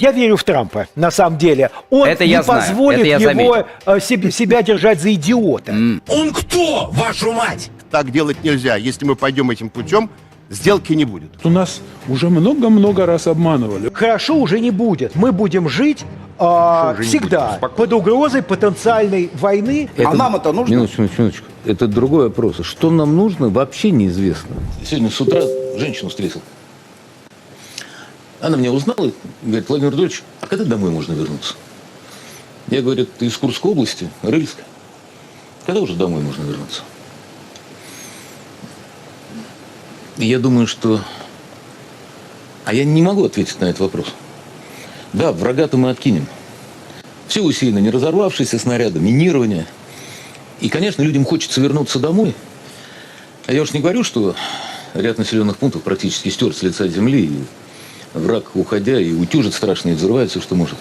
Я верю в Трампа, на самом деле. Он Это не я знаю, позволит это я его заметил. э, себе- себя держать за идиота. Он кто, вашу мать? Так делать нельзя. Если мы пойдем этим путем, сделки не будет. У нас уже много-много раз обманывали. Хорошо уже не будет. Мы будем жить а, уже не всегда будет? Спокойно. под угрозой потенциальной войны. а нам-то нужно? Минуточку, минуточку. Это другой вопрос. Что нам нужно, вообще неизвестно. Сегодня с утра женщину встретил. Она меня узнала и говорит, Владимир Владимирович, а когда домой можно вернуться? Я говорю, ты из Курской области, Рыльска. Когда уже домой можно вернуться? И я думаю, что... А я не могу ответить на этот вопрос. Да, врага-то мы откинем. Все усилено не разорвавшиеся снаряды, минирование. И, конечно, людям хочется вернуться домой. А я уж не говорю, что ряд населенных пунктов практически стер с лица земли. И враг, уходя, и утюжит страшно, и взрывает все, что может.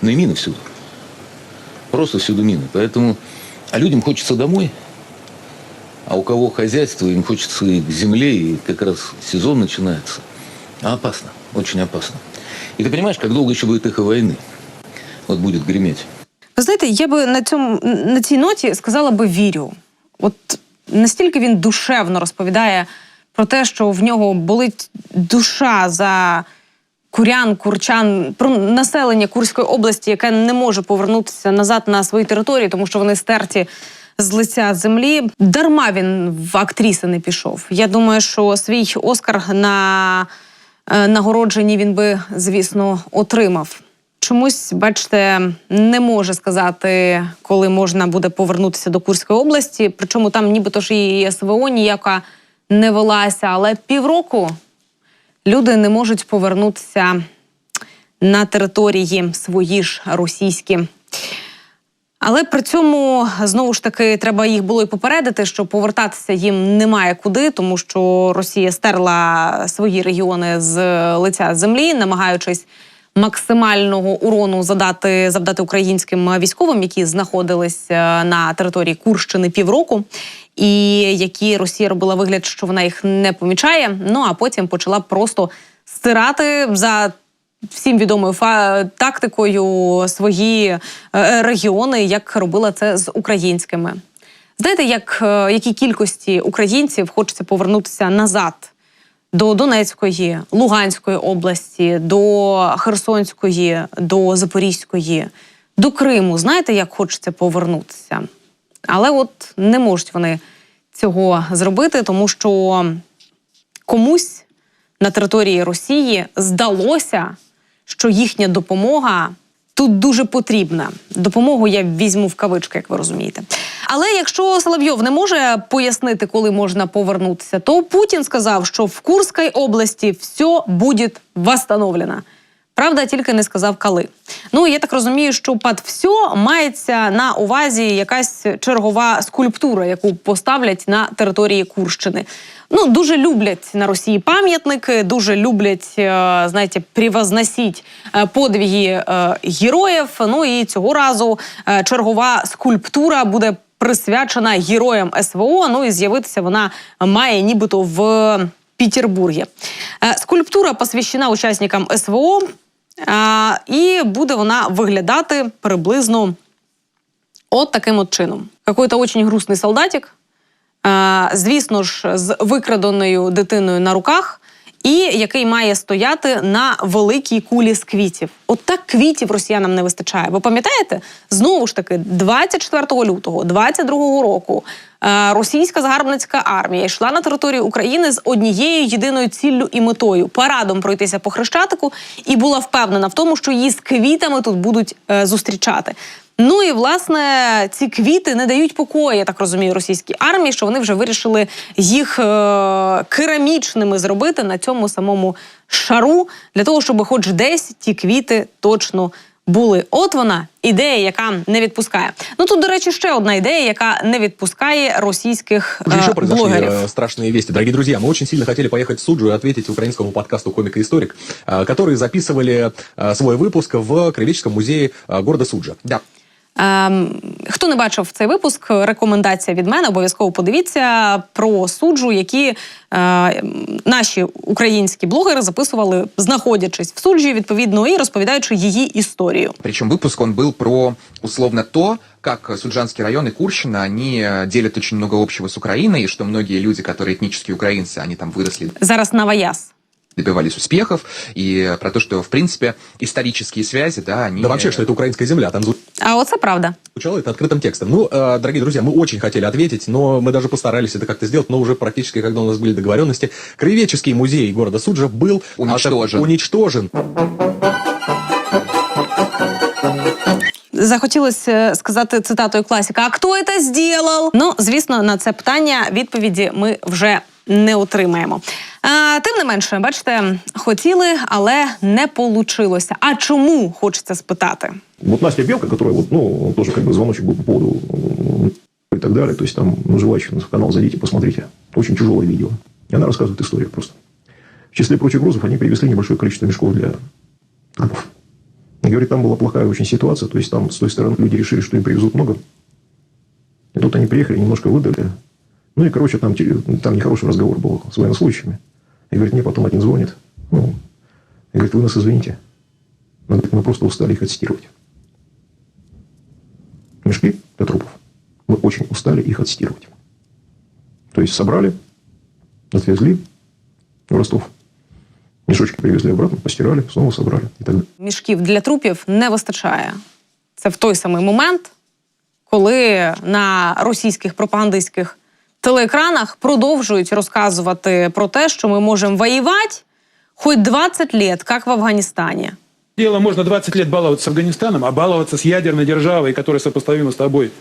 Но и мины всюду. Просто всюду мины. Поэтому... А людям хочется домой. А у кого хозяйство, им хочется и к земле, и как раз сезон начинается. А опасно. Очень опасно. И ты понимаешь, как долго еще будет эхо войны? Вот будет греметь. Ви знаєте, я би на цьому на цій ноті сказала би вірю. От настільки він душевно розповідає про те, що в нього болить душа за курян, курчан, про населення Курської області, яке не може повернутися назад на свої території, тому що вони стерті з лиця землі. Дарма він в актриси не пішов. Я думаю, що свій Оскар на е, нагородженні він би, звісно, отримав. Чомусь, бачите, не може сказати, коли можна буде повернутися до Курської області. Причому там нібито ж і СВО ніяка не велася, але півроку люди не можуть повернутися на території свої ж російські. Але при цьому знову ж таки треба їх було і попередити, що повертатися їм немає куди, тому що Росія стерла свої регіони з лиця землі, намагаючись максимального урону задати завдати українським військовим, які знаходились е, на території Курщини півроку, і які Росія робила вигляд, що вона їх не помічає. Ну а потім почала просто стирати за всім відомою фа- тактикою свої е, регіони, як робила це з українськими. Знаєте, як е, якій кількості українців хочеться повернутися назад до Донецької, Луганської області, до Херсонської, до Запорізької, до Криму. Знаєте, як хочеться повернутися? Але от не можуть вони цього зробити, тому що комусь на території Росії здалося, що їхня допомога тут дуже потрібна. Допомогу я візьму в кавички, як ви розумієте. Але якщо Соловйов не може пояснити, коли можна повернутися, то Путін сказав, що в Курській області все буде восстановлено. Правда, тільки не сказав коли. Ну я так розумію, що під все мається на увазі якась чергова скульптура, яку поставлять на території Курщини. Ну дуже люблять на Росії пам'ятники, дуже люблять, е, знаєте, превозносити е, подвиги е, героїв. Ну і цього разу чергова скульптура буде присвячена героям СВО. Ну і з'явитися вона має нібито в Петербургі. Е, Скульптура посвящена учасникам СВО, і буде вона виглядати приблизно от таким от чином. Какой-то очень грустний солдатик, звісно ж, з викраденою дитиною на руках. І який має стояти на великій кулі з квітів. От так квітів росіянам не вистачає. Ви пам'ятаєте? Знову ж таки, 24 лютого 22 року російська загарбницька армія йшла на територію України з однією єдиною ціллю і метою парадом пройтися по хрещатику, і була впевнена в тому, що її з квітами тут будуть е, зустрічати. Ну і власне ці квіти не дають покою, я так розумію, російській армії, що вони вже вирішили їх е- керамічними зробити на цьому самому шару, для того, щоб хоч десь ті квіти точно були. От вона ідея, яка не відпускає. Ну тут, до речі, ще одна ідея, яка не відпускає російських Уже е- еще произошли блогерів. э, страшные вести. Дорогие друзья, мы очень сильно хотели поехать в Суджу и ответить украинскому подкасту «Комик и историк», э, которые записывали э, свой выпуск в Краеведческом музее э, города Суджа. Да. Ем, хто не бачив цей випуск, рекомендація від мене, обов'язково подивіться про суджу, які е, наші українські блогери записували, знаходячись в суджі, відповідно, і розповідаючи її історію. Причем выпуск он был про условно то, как Суджанский район и Курщина, они э, делят очень много общего с Украиной, и что многие люди, которые этнические украинцы, они там выросли, Зараз Наваяс. Добивались успехов, и про то, что, в принципе, исторические связи, да, они... Да вообще, что это украинская земля, там А оце правда. звучало это открытым текстом. Ну, э, дорогие друзья, мы очень хотели ответить, но мы даже постарались это как-то сделать, но уже практически, когда у нас были договоренности, краеведческий музей города Суджа был Уничтожен. ата- уничтожен. Захотілося сказати цитатою класіка: А хто це зробив? Ну, звісно, на це питання відповіді ми вже не отримаємо. А, тим не менше, бачите, хотіли, але не получилося. А чому хочеться спитати? Вот Настя Белка, которая вот, ну, тоже как бы звоночек был по поводу м, и так далее. То есть там, ну, желающих на канал зайдите, посмотрите. Очень тяжелое видео. И она рассказывает историю просто. В числе прочих грузов они привезли небольшое количество мешков для трупов. Говорит, там была плохая очень ситуация. То есть там с той стороны люди решили, что им привезут много. И тут они приехали, немножко выдали. Ну и, короче, там, там нехороший разговор был с военнослужащими. И говорит, мне потом один звонит. Ну, и говорит, вы нас извините. Говорит, мы просто устали их отстирывать мешки для трупов. Мы очень устали их отстирывать. То есть собрали, отвезли в Ростов. Мешочки привезли обратно, постирали, снова собрали и так далее. Мішків для трупів не вистачає. Це в той самий момент, коли на російських пропагандистських телеекранах продовжують розказувати про те, що ми можемо воювати хоч 20 лет, як в Афганістані. Дело можно 20 лет баловаться с Афганистаном, а баловаться с ядерной державой, которая сопоставима с тобой.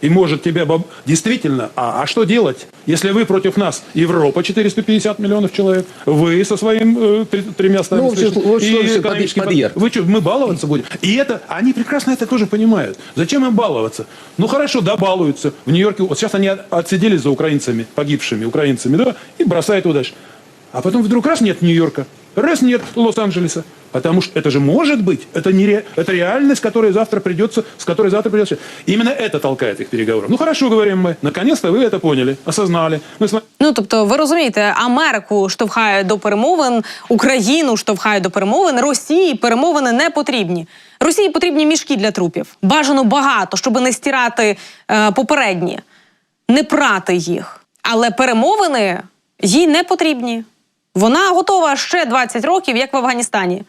И может тебя... боб- Действительно, а, а что делать, если вы против нас, Европа 450 миллионов человек, вы со своим э, три- тремя стами Ну, вот и экономический под- подъехали. Вы что, мы баловаться будем? И это, они прекрасно это тоже понимают. Зачем им баловаться? Ну хорошо, да, балуются. В Нью-Йорке, вот сейчас они от- отсиделись за украинцами, погибшими украинцами, да, и бросают его дальше. А потом вдруг раз нет Нью-Йорка, раз нет Лос-Анджелеса. Потому что это же может быть, это, не ре- это реальность, которая завтра придется, с которой завтра придется. Именно это толкает их переговоров. Ну хорошо, говорим мы, наконец-то вы это поняли, осознали. Мы с вами Ну тобто, ви розумієте, Америку штовхає до перемовин, Україну штовхає до перемовин, Росії перемовини не потрібні. Росії потрібні мішки для трупів. Бажано багато, щоб не стирати е, попередні, не прати їх. Але перемовини їй не потрібні. Вона готова ще 20 років, як в Афганістані,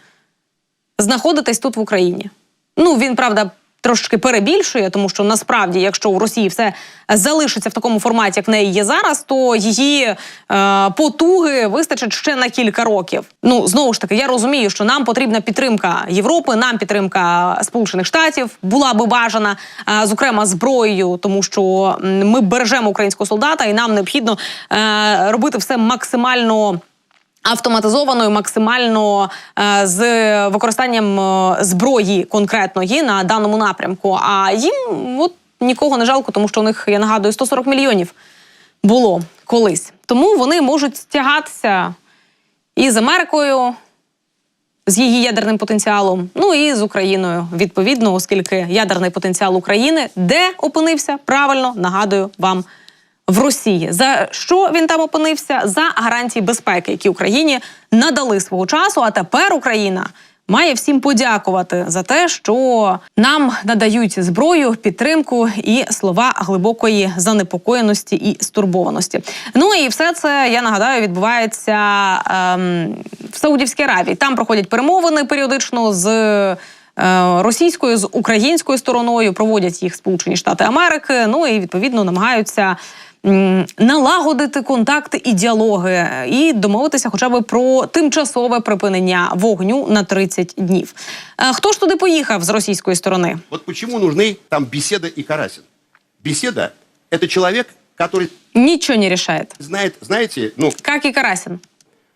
знаходитись тут в Україні. Ну він правда. Трошки перебільшує, тому що насправді, якщо у Росії все залишиться в такому форматі, як в неї є зараз, то її е, потуги вистачить ще на кілька років. Ну знову ж таки, я розумію, що нам потрібна підтримка Європи, нам підтримка Сполучених Штатів була би бажана, е, зокрема зброєю, тому що ми бережемо українського солдата, і нам необхідно е, робити все максимально. Автоматизованою максимально е, з використанням е, зброї конкретної на даному напрямку. А їм от нікого не жалко, тому що у них, я нагадую, 140 мільйонів було колись. Тому вони можуть стягатися і з Америкою, з її ядерним потенціалом, ну і з Україною відповідно, оскільки ядерний потенціал України де опинився правильно нагадую вам в Росії. За що він там опинився? За гарантії безпеки, які Україні надали свого часу. А тепер Україна має всім подякувати за те, що нам надають зброю, підтримку і слова глибокої занепокоєності і стурбованості. Ну і все це я нагадаю відбувається ем, в Саудівській Аравії. Там проходять перемовини періодично з. е, Російською з українською стороною проводять їх Сполучені Штати Америки. Ну і відповідно намагаються налагодити контакти і діалоги, і домовитися, хоча б про тимчасове припинення вогню на 30 днів. Е, Хто ж туди поїхав з російської сторони? Вот почему нужны там беседа и Карасин. Беседа – это человек, который Нічого не рішає. знает, знаете, ну, Як і Карасін.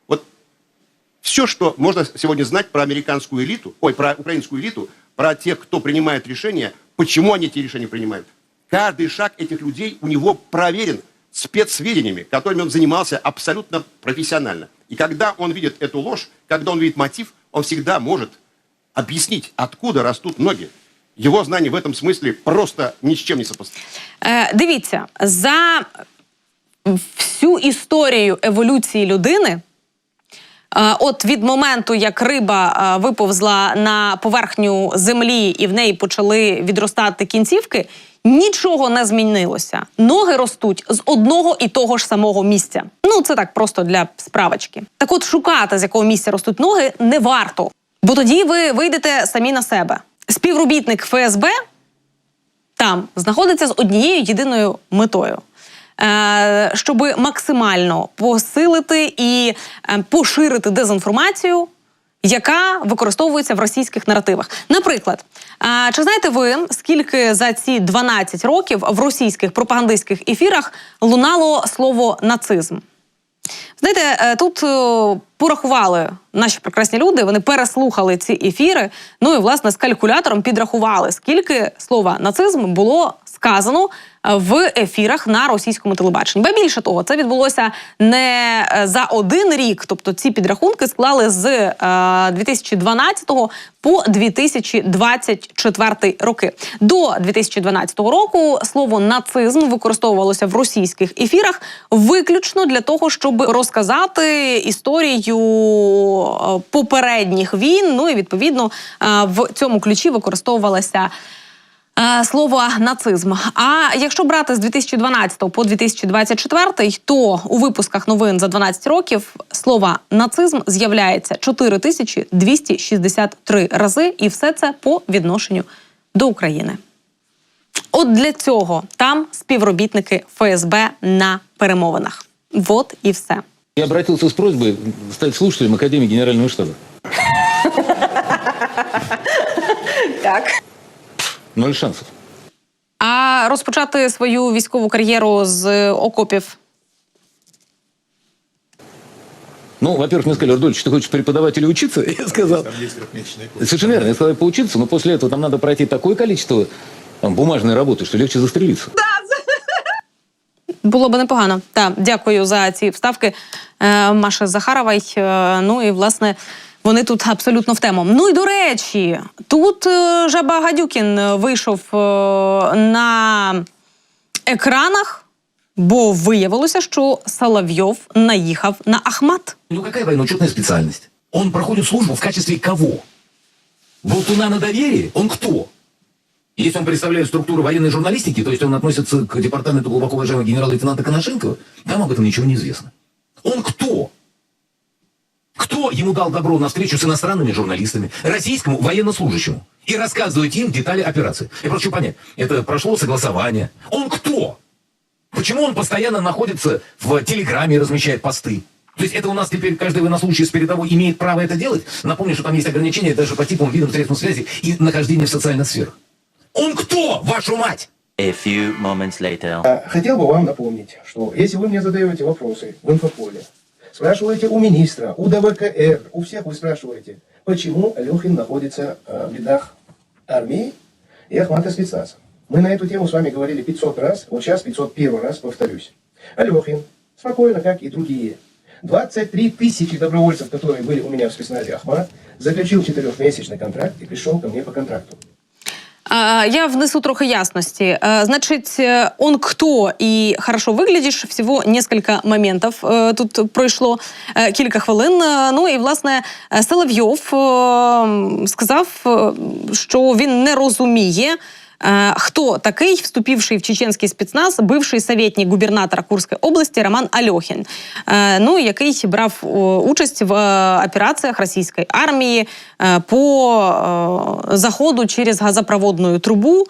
вот все, что можно сегодня знать про американскую элиту, ой, про украинскую элиту, про тех, кто принимает решения, почему они эти решения принимают. Каждый шаг этих людей у него проверен спецсведениями, которыми он занимался абсолютно профессионально. И когда он видит эту ложь, когда он видит мотив, он всегда может объяснить, откуда растут ноги. Его знания в этом смысле просто ни с чем не сопоставимы. Е, дивіться, за всю історію еволюції людини. е, От від моменту, як риба е, виповзла на поверхню землі і в неї почали відростати кінцівки, нічого не змінилося. Ноги ростуть з одного і того ж самого місця. Ну це так просто для справочки. Так от шукати, з якого місця ростуть ноги, не варто, бо тоді ви вийдете самі на себе. Співробітник ФСБ там знаходиться з однією єдиною метою. Е, щоб максимально посилити і е, поширити дезінформацію, яка використовується в російських наративах. Наприклад, чи знаєте ви, скільки за ці 12 років в російських пропагандистських ефірах лунало слово нацизм? Знаєте, е, тут е, порахували наші прекрасні люди, вони переслухали ці ефіри. Ну і власне з калькулятором підрахували, скільки слова нацизм було сказано е, в ефірах на російському телебаченні. Ба більше того, це відбулося не е, за один рік. Тобто ці підрахунки склали з е, 2012 по 2024 роки. До 2012 року слово нацизм використовувалося в російських ефірах виключно для того, щоб розказати історію е, попередніх війн. Ну і відповідно е, в цьому ключі використовувалася. е, Слово нацизм. А якщо брати з 2012 по 2024, то у випусках новин за 12 років слово нацизм з'являється 4263 рази, і все це по відношенню до України. От для цього там співробітники ФСБ на перемовинах. Вот і все. Я обратился с просьбой стать слушателем Академии Генерального штаба. Так. Ноль шансов. А розпочати свою військову кар'єру з окопів. Ну, во-первых, мне сказали, Рудольевич, ты хочешь преподавать или учиться? Я сказал. Совершенно верно. Я сказал, поучиться, но после этого там надо пройти такое количество там, бумажной работы, что легче застрелиться. Було би непогано. Так, дякую за ці вставки е, Маші Захаровій. Е, ну і власне. Вони тут абсолютно в тему. Ну і до речі, тут е, Жаба Гадюкін вийшов на екранах, бо виявилося, що Соловйов наїхав на Ахмат. Ну какая военно-учетная специальность? Он проходит службу в качестве кого? Болтуна на доверие? Он кто? Если он представляет структуру военной журналистики, то есть он относится к департаменту глубоко уважаемого генерала-лейтенанта Коношенкова, там об этом ничего не известно. Он кто? Кто ему дал добро на встречу с иностранными журналистами, российскому военнослужащему, и рассказывать им детали операции? Я прошу понять, это прошло согласование. Он кто? Почему он постоянно находится в Телеграме и размещает посты? То есть это у нас теперь каждый военнослужащий с передовой имеет право это делать? Напомню, что там есть ограничения даже по типам, видам, средствам связи и нахождения в социальных сферах. Он кто, вашу мать? A few moments later. Хотел бы вам напомнить, что если вы мне задаете вопросы в инфополе, спрашиваете у министра, у ДВКР, у всех вы спрашиваете, почему Алехин находится э, в рядах армии и Ахмата спецназа. Мы на эту тему с вами говорили 500 раз, вот сейчас 501 раз повторюсь. Алехин, спокойно, как и другие, 23 тысячи добровольцев, которые были у меня в спецназе Ахмат, заключил четырехмесячный контракт и пришел ко мне по контракту. А, Я внесу трохи ясности. А, Значит, э, он кто и хорошо выглядишь, всего несколько моментов э, тут пройшло е, кілька хвилин. Е, Ну і власне е, Соловйов е, сказав, е, що він не розуміє. е, Хто такий, вступивший в чеченський спецназ, бивший советник губернатора Курської області Роман Альохін, е, ну який брав е, участь в операціях російської армії по заходу через газопроводну трубу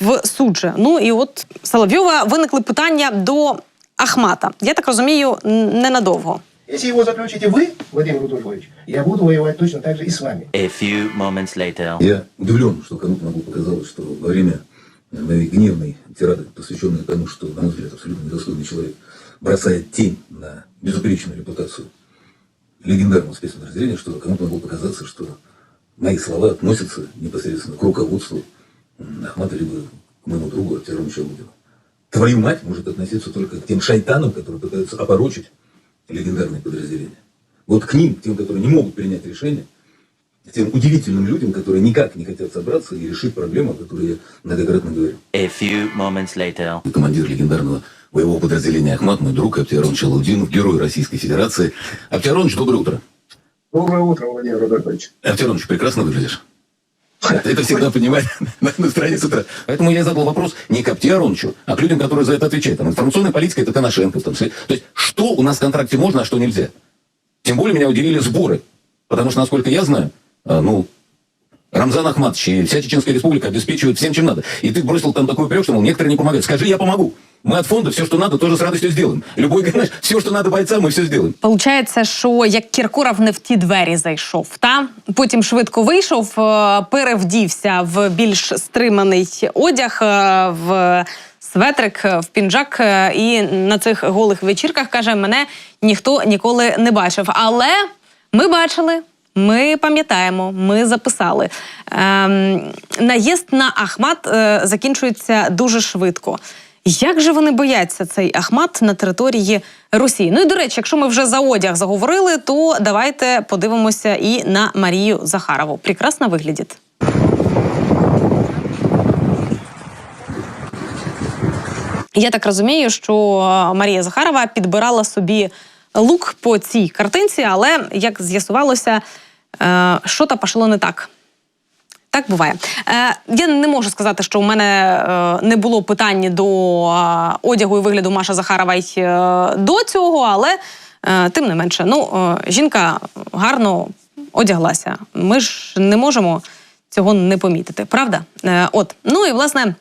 в Судже. Ну і от Соловйова виникли питання до Ахмата. Я так розумію, ненадовго. Если его заключите вы, Владимир Рудольфович, я буду воевать точно так же и с вами. A few moments later. Я удивлен, что кому-то могу показалось, что во время моей гневной тирады, посвященной тому, что, на мой взгляд, абсолютно недостойный человек, бросает тень на безупречную репутацию легендарного спецподразделения, что кому-то могло показаться, что мои слова относятся непосредственно к руководству Ахмата, либо к моему другу Артему Чалудину. Твою мать может относиться только к тем шайтанам, которые пытаются опорочить легендарные подразделения. Вот к ним, к тем, которые не могут принять решение, Тем удивительным людям, которые никак не хотят собраться и решить проблему, о которой я многократно говорил. A few moments later. Командир легендарного боевого подразделения «Ахмат», мой друг Аптиарон Чалаудинов, герой Российской Федерации. Аптиаронович, доброе утро. Доброе утро, Владимир Робертович. Аптиаронович, прекрасно выглядишь. Это всегда понимать на, на странице утра. Поэтому я задал вопрос не к Аптиароновичу, а к людям, которые за это отвечают. Там, информационная политика – это Коношенко. Там, то есть, что у нас в контракте можно, а что нельзя? Тем более меня удивили сборы. Потому что, насколько я знаю, а, ну, Рамзан Ахматович и вся Чеченская Республика обеспечивают всем, чем надо. И ты бросил там такой упрек, что, мол, некоторые не помогают. Скажи, я помогу. Мы от фонда все, что надо, тоже с радостью сделаем. Любой, знаешь, все, что надо бойцам, мы все сделаем. Получається, що як Кіркоров не в ті двері зайшов, та потім швидко вийшов, е, перевдівся в більш стриманий одяг, е, в светрик, е, в пінжак, і на цих голих вечірках каже: мене ніхто ніколи не бачив. Але ми бачили. Ми пам'ятаємо, ми записали. Ем, наїзд на Ахмат е, закінчується дуже швидко. Як же вони бояться цей Ахмат на території Росії? Ну і до речі, якщо ми вже за одяг заговорили, то давайте подивимося і на Марію Захарову. Прекрасно виглядить. Я так розумію, що Марія Захарова підбирала собі лук по цій картинці, але як з'ясувалося, е, що то пішло не так. Так буває. Е, я не можу сказати, що у мене е, не було питань до е, одягу і вигляду Маша Захарова й е, до цього, але тим не менше, ну, жінка гарно одяглася. Ми ж не можемо цього не помітити, правда? От, ну і власне,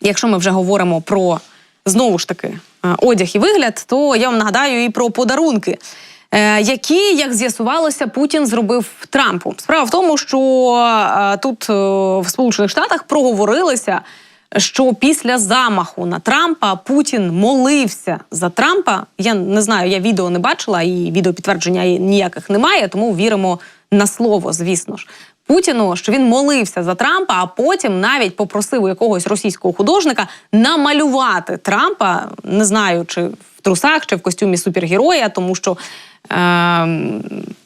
якщо ми вже говоримо про знову ж таки одяг і вигляд, то я вам нагадаю і про подарунки. Е, Які, як з'ясувалося, Путін зробив Трампу. Справа в тому, що е, тут е, в Сполучених Штатах проговорилися, що після замаху на Трампа Путін молився за Трампа. Я не знаю, я відео не бачила, і відеопідтвердження ніяких немає, тому віримо на слово, звісно ж. Путіну, що він молився за Трампа, а потім навіть попросив у якогось російського художника намалювати Трампа, не знаю, чи трусах, чи в костюмі супергероя, тому що е,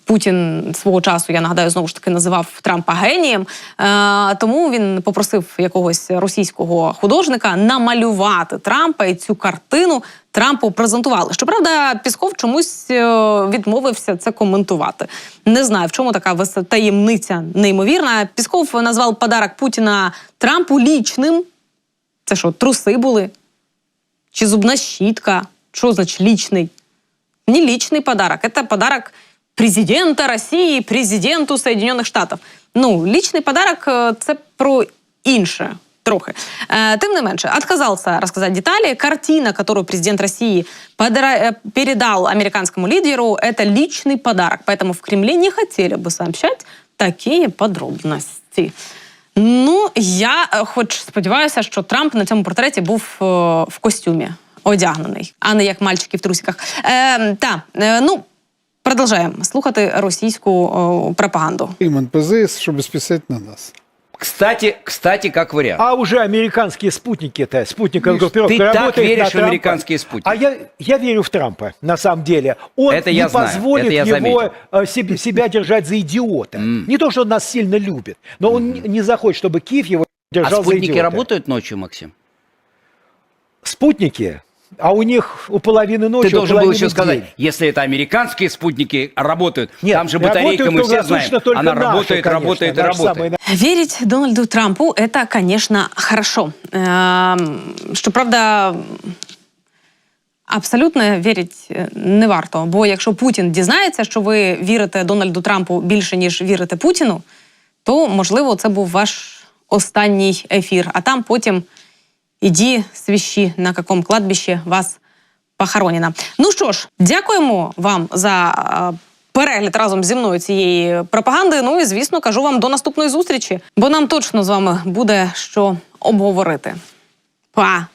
Путін свого часу, я нагадаю, знову ж таки називав Трампа генієм. Е, тому він попросив якогось російського художника намалювати Трампа і цю картину Трампу презентували. Щоправда, Пісков чомусь е, відмовився це коментувати. Не знаю, в чому така таємниця неймовірна. Пісков назвав подарок Путіна Трампу лічним. Це що, труси були? Чи зубна щітка? Що значить лічний? Не личный подарок, это подарок президента Росії, президенту Соединенных Штатів. Ну, личний подарок е, це про інше. Трохи. Э, тем не меньше, отказался рассказать детали. Картина, которую президент России подара- э, передал американскому лидеру, это личный подарок. Поэтому в Кремле не хотели бы сообщать такие подробности. Ну, я е, хоч сподіваюся, що Трамп на цьому портреті був е, в костюмі одягнений, а не як мальчики в трусиках. Е, та, е, ну, продовжаємо слухати російську о, пропаганду. Фильм НПЗ, чтобы списать на нас. Кстати, кстати, как вариант. А уже американские спутники-то, спутниковая группировка Ты так веришь на в Трампа. американские спутники. А я, я верю в Трампа, на самом деле. Он Это не я знаю, позволит это я его э, себе- себя держать за идиота. Не то, что он нас сильно любит, но он не- не захочет, чтобы Киев его А держал за спутники идиота. работают ночью, Максим? Спутники? А у них у половины ночи, Ты у должен был половины еще сказать, день. если это американские спутники работают, Нет, там же батарейка, работают мы все знаем, круглосуточно только она наши, работает, конечно, работает и наши работает. самые Вірить Дональду Трампу это, конечно, хорошо. Ем, Щоправда, абсолютно вірить е, не варто. Бо якщо Путін дізнається, що ви вірите Дональду Трампу більше, ніж вірите Путіну, то можливо це був ваш останній ефір. А там потім Іді свіщі, на якому кладбищі вас похоронено. Ну що ж, дякуємо вам за е, перегляд разом зі мною цієї пропаганди. Ну і звісно, кажу вам до наступної зустрічі, бо нам точно з вами буде що обговорити. Па!